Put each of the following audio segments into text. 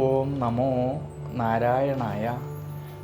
ഓം നമോ നാരായണായ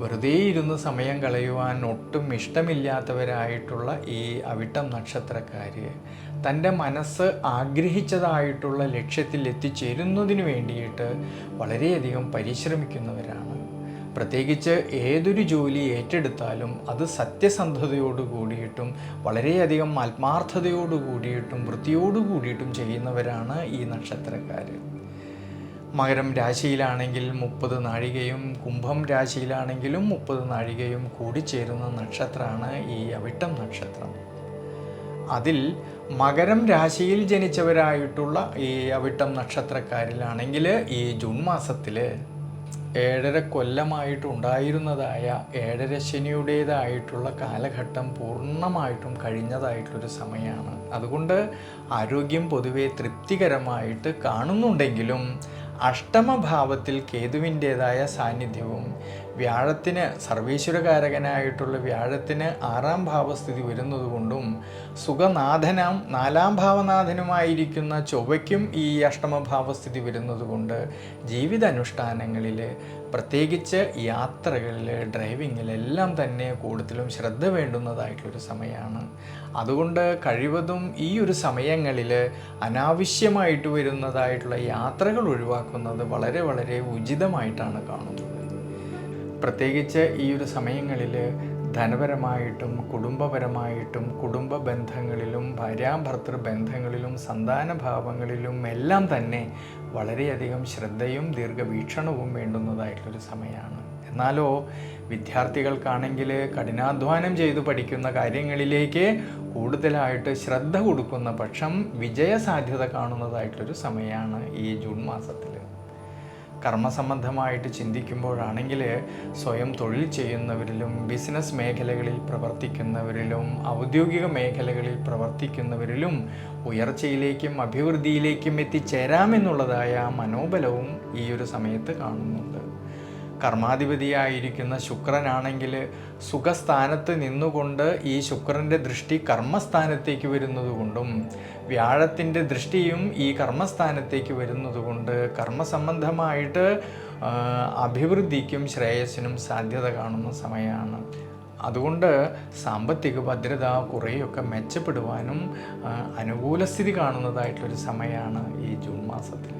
വെറുതെ ഇരുന്ന് സമയം കളയുവാൻ ഒട്ടും ഇഷ്ടമില്ലാത്തവരായിട്ടുള്ള ഈ അവിട്ടം നക്ഷത്രക്കാർ തന്റെ മനസ്സ് ആഗ്രഹിച്ചതായിട്ടുള്ള ലക്ഷ്യത്തിൽ എത്തിച്ചേരുന്നതിന് വേണ്ടിയിട്ട് വളരെയധികം പരിശ്രമിക്കുന്നവരാണ്. പ്രത്യേകിച്ച് ഏതൊരു ജോലി ഏറ്റെടുത്താലും അത് സത്യസന്ധതയോട് കൂടിയിട്ടും വളരെയധികം ആത്മാർത്ഥതയോട് കൂടിയിട്ടും വൃത്തിയോട് കൂടിയിട്ടും ചെയ്യുന്നവരാണ് ഈ നക്ഷത്രക്കാർ മകരം രാശിയിലാണെങ്കിൽ മുപ്പത് നാഴികയും കുംഭം രാശിയിലാണെങ്കിലും മുപ്പത് നാഴികയും കൂടി ചേരുന്ന നക്ഷത്രമാണ് ഈ അവിട്ടം നക്ഷത്രം. അതിൽ മകരം രാശിയിൽ ജനിച്ചവരായിട്ടുള്ള ഈ അവിട്ടം നക്ഷത്രക്കാരിലാണെങ്കിൽ ഈ ജൂൺ മാസത്തിൽ ഏഴര കൊല്ലമായിട്ടുണ്ടായിരുന്നതായ ഏഴര ശനിയുടേതായിട്ടുള്ള കാലഘട്ടം പൂർണമായിട്ടും കഴിഞ്ഞതായിട്ടുള്ളൊരു സമയമാണ്. അതുകൊണ്ട് ആരോഗ്യം പൊതുവെ തൃപ്തികരമായിട്ട് കാണുന്നുണ്ടെങ്കിലും അഷ്ടമഭാവത്തിൽ കേതുവിന്റെതായ സാന്നിധ്യവും വ്യാഴത്തിന് സർവീശ്വരകാരകനായിട്ടുള്ള വ്യാഴത്തിന് ആറാം ഭാവസ്ഥിതി വരുന്നതുകൊണ്ടും സുഖനാഥനാം നാലാം ഭാവനാഥനുമായിരിക്കുന്ന ചൊവ്വയ്ക്കും ഈ അഷ്ടമഭാവസ്ഥിതി വരുന്നതുകൊണ്ട് ജീവിതാനുഷ്ഠാനങ്ങളിൽ പ്രത്യേകിച്ച് യാത്രകളിൽ ഡ്രൈവിങ്ങിലെല്ലാം തന്നെ കൂടുതലും ശ്രദ്ധ വേണ്ടുന്നതായിട്ടുള്ളൊരു സമയമാണ് അതുകൊണ്ട് കഴിവതും ഈ ഒരു സമയങ്ങളിൽ അനാവശ്യമായിട്ട് വരുന്നതായിട്ടുള്ള യാത്രകൾ ഒഴിവാക്കുന്നത് വളരെ വളരെ ഉചിതമായിട്ടാണ് കാണുന്നത്. പ്രത്യേകിച്ച് ഈ ഒരു സമയങ്ങളിൽ ധനപരമായിട്ടും കുടുംബപരമായിട്ടും കുടുംബ ബന്ധങ്ങളിലും ഭാര്യാഭർത്തൃ ബന്ധങ്ങളിലും സന്താനഭാവങ്ങളിലും എല്ലാം തന്നെ വളരെയധികം ശ്രദ്ധയും ദീർഘവീക്ഷണവും വേണ്ടുന്നതായിട്ടുള്ളൊരു സമയമാണ്. എന്നാലോ വിദ്യാർത്ഥികൾക്കാണെങ്കിൽ കഠിനാധ്വാനം ചെയ്തു പഠിക്കുന്ന കാര്യങ്ങളിലേക്ക് കൂടുതലായിട്ട് ശ്രദ്ധ കൊടുക്കുന്ന പക്ഷം വിജയസാധ്യത കാണുന്നതായിട്ടൊരു സമയമാണ് ഈ ജൂൺ മാസത്തിൽ കർമ്മസംബന്ധമായിട്ട് ചിന്തിക്കുമ്പോഴാണെങ്കിൽ സ്വയം തൊഴിൽ ചെയ്യുന്നവരിലും ബിസിനസ് മേഖലകളിൽ പ്രവർത്തിക്കുന്നവരിലും ഔദ്യോഗിക മേഖലകളിൽ പ്രവർത്തിക്കുന്നവരിലും ഉയർച്ചയിലേക്കും അഭിവൃദ്ധിയിലേക്കും എത്തിച്ചേരാമെന്നുള്ളതായ മനോബലവും ഈ ഒരു സമയത്ത് കാണുന്നുണ്ട്. കർമാധിപതിയായിരിക്കുന്ന ശുക്രനാണെങ്കിൽ സുഖസ്ഥാനത്ത് നിന്നുകൊണ്ട് ഈ ശുക്രന്റെ ദൃഷ്ടി കർമ്മസ്ഥാനത്തേക്ക് വരുന്നതുകൊണ്ടും വ്യാഴത്തിന്റെ ദൃഷ്ടിയും ഈ കർമ്മസ്ഥാനത്തേക്ക് വരുന്നതുകൊണ്ട് കർമ്മസംബന്ധമായിട്ട് അഭിവൃദ്ധിക്കും ശ്രേയസ്സിനും സാധ്യത കാണുന്ന സമയമാണ്. അതുകൊണ്ട് സാമ്പത്തിക ഭദ്രത കുറേയൊക്കെ മെച്ചപ്പെടുവാനും അനുകൂല സ്ഥിതി കാണുന്നതായിട്ടൊരു സമയമാണ് ഈ ജൂൺ മാസത്തിൽ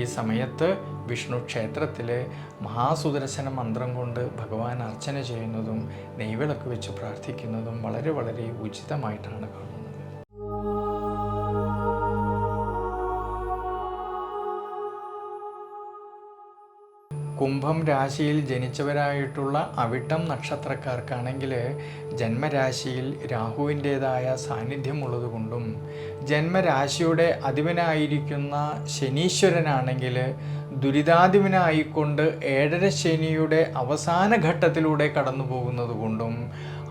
ഈ സമയത്ത് വിഷ്ണു ക്ഷേത്രത്തിലെ മഹാസുദർശന മന്ത്രം കൊണ്ട് ഭഗവാൻ അർച്ചന ചെയ്യുന്നതും നെയ്വിളക്ക് വെച്ച് പ്രാർത്ഥിക്കുന്നതും വളരെ വളരെ ഉചിതമായിട്ടാണ് കാണുന്നത്. കുംഭം രാശിയിൽ ജനിച്ചവരായിട്ടുള്ള അവിട്ടം നക്ഷത്രക്കാർക്കാണെങ്കിൽ ജന്മരാശിയിൽ രാഹുവിന്റേതായ സാന്നിധ്യമുള്ളതുകൊണ്ടും ജന്മരാശിയുടെ അധിപനായിരിക്കുന്ന ശനീശ്വരനാണെങ്കിൽ ദുരിതാധിപനായിക്കൊണ്ട് ഏഴര ശനിയുടെ അവസാന ഘട്ടത്തിലൂടെ കടന്നു പോകുന്നത് കൊണ്ടും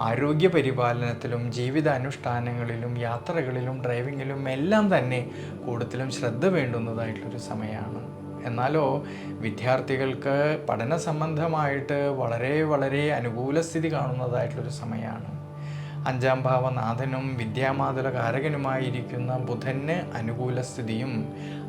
ആരോഗ്യ പരിപാലനത്തിലും ജീവിതാനുഷ്ഠാനങ്ങളിലും യാത്രകളിലും ഡ്രൈവിങ്ങിലും എല്ലാം തന്നെ കൂടുതലും ശ്രദ്ധ വേണ്ടുന്നതായിട്ടുള്ളൊരു സമയമാണ്. എന്നാലോ വിദ്യാർത്ഥികൾക്ക് പഠന സംബന്ധമായിട്ട് വളരെ വളരെ അനുകൂല സ്ഥിതി കാണുന്നതായിട്ടുള്ളൊരു സമയമാണ് അഞ്ചാം ഭാവനാഥനും വിദ്യാമാതുല കാരകനുമായിരിക്കുന്ന ബുധന് അനുകൂല സ്ഥിതിയും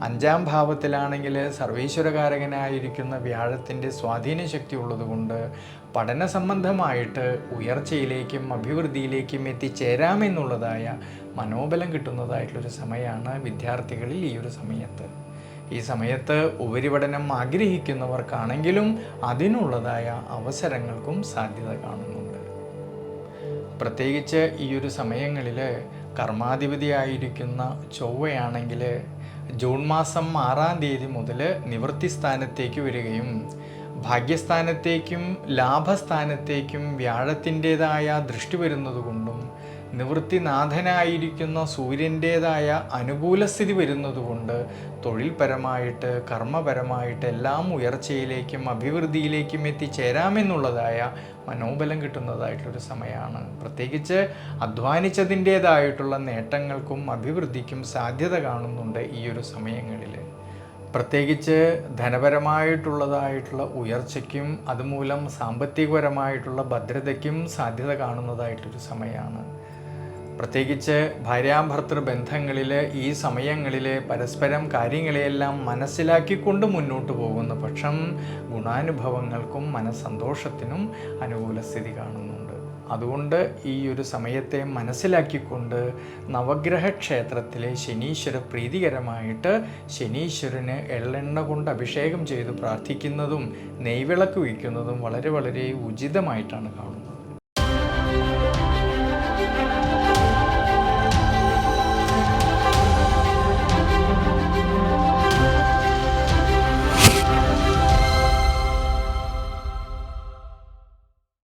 അഞ്ചാം ഭാവത്തിലാണെങ്കിൽ സർവീശ്വരകാരകനായിരിക്കുന്ന വ്യാഴത്തിന്റെ സ്വാധീന ശക്തി ഉള്ളതുകൊണ്ട് പഠന സംബന്ധമായിട്ട് ഉയർച്ചയിലേക്കും അഭിവൃദ്ധിയിലേക്കും എത്തിച്ചേരാമെന്നുള്ളതായ മനോബലം കിട്ടുന്നതായിട്ടുള്ളൊരു സമയമാണ് വിദ്യാർത്ഥികളിൽ ഈ ഒരു സമയത്ത്. ഈ സമയത്ത് ഉപരിപഠനം ആഗ്രഹിക്കുന്നവർക്കാണെങ്കിലും അതിനുള്ളതായ അവസരങ്ങൾക്കും സാധ്യത കാണുന്നുണ്ട്. പ്രത്യേകിച്ച് ഈ ഒരു സമയങ്ങളിൽ കർമാധിപതിയായിരിക്കുന്ന ചൊവ്വയാണെങ്കിൽ ജൂൺ മാസം ആറാം തീയതി മുതൽ നിവൃത്തി സ്ഥാനത്തേക്ക് വരികയും ഭാഗ്യസ്ഥാനത്തേക്കും ലാഭസ്ഥാനത്തേക്കും വ്യാഴത്തിന്റെതായ ദൃഷ്ടി വരുന്നതുകൊണ്ടും നിവൃത്തിനാഥനായിരിക്കുന്ന സൂര്യന്റേതായ അനുകൂല സ്ഥിതി വരുന്നതുകൊണ്ട് തൊഴിൽപരമായിട്ട് കർമ്മപരമായിട്ട് എല്ലാം ഉയർച്ചയിലേക്കും അഭിവൃദ്ധിയിലേക്കും എത്തിച്ചേരാമെന്നുള്ളതായ മനോബലം കിട്ടുന്നതായിട്ടൊരു സമയമാണ് പ്രത്യേകിച്ച് അധ്വാനിച്ചതിന്റേതായിട്ടുള്ള നേട്ടങ്ങൾക്കും അഭിവൃദ്ധിക്കും സാധ്യത കാണുന്നുണ്ട് ഈ ഒരു സമയങ്ങളിൽ പ്രത്യേകിച്ച് ധനപരമായിട്ടുള്ളതായിട്ടുള്ള ഉയർച്ചയ്ക്കും അതുമൂലം സാമ്പത്തികപരമായിട്ടുള്ള ഭദ്രതയ്ക്കും സാധ്യത കാണുന്നതായിട്ടൊരു സമയമാണ് പ്രത്യേകിച്ച് ഭാര്യാഭർത്തൃ ബന്ധങ്ങളിൽ ഈ സമയങ്ങളിൽ പരസ്പരം കാര്യങ്ങളെയെല്ലാം മനസ്സിലാക്കിക്കൊണ്ട് മുന്നോട്ട് പോകുന്ന പക്ഷം ഗുണാനുഭവങ്ങൾക്കും മനസ്സന്തോഷത്തിനും അനുകൂല സ്ഥിതി കാണുന്നുണ്ട്. അതുകൊണ്ട് ഈ ഒരു സമയത്തെ മനസ്സിലാക്കിക്കൊണ്ട് നവഗ്രഹ ക്ഷേത്രത്തിലെ ശനീശ്വര പ്രീതികരമായിട്ട് ശനീശ്വരന് എള്ളെണ്ണ കൊണ്ട് അഭിഷേകം ചെയ്ത് പ്രാർത്ഥിക്കുന്നതും നെയ്വിളക്ക് വയ്ക്കുന്നതും വളരെ വളരെ ഉചിതമായിട്ടാണ് കാണുന്നത്.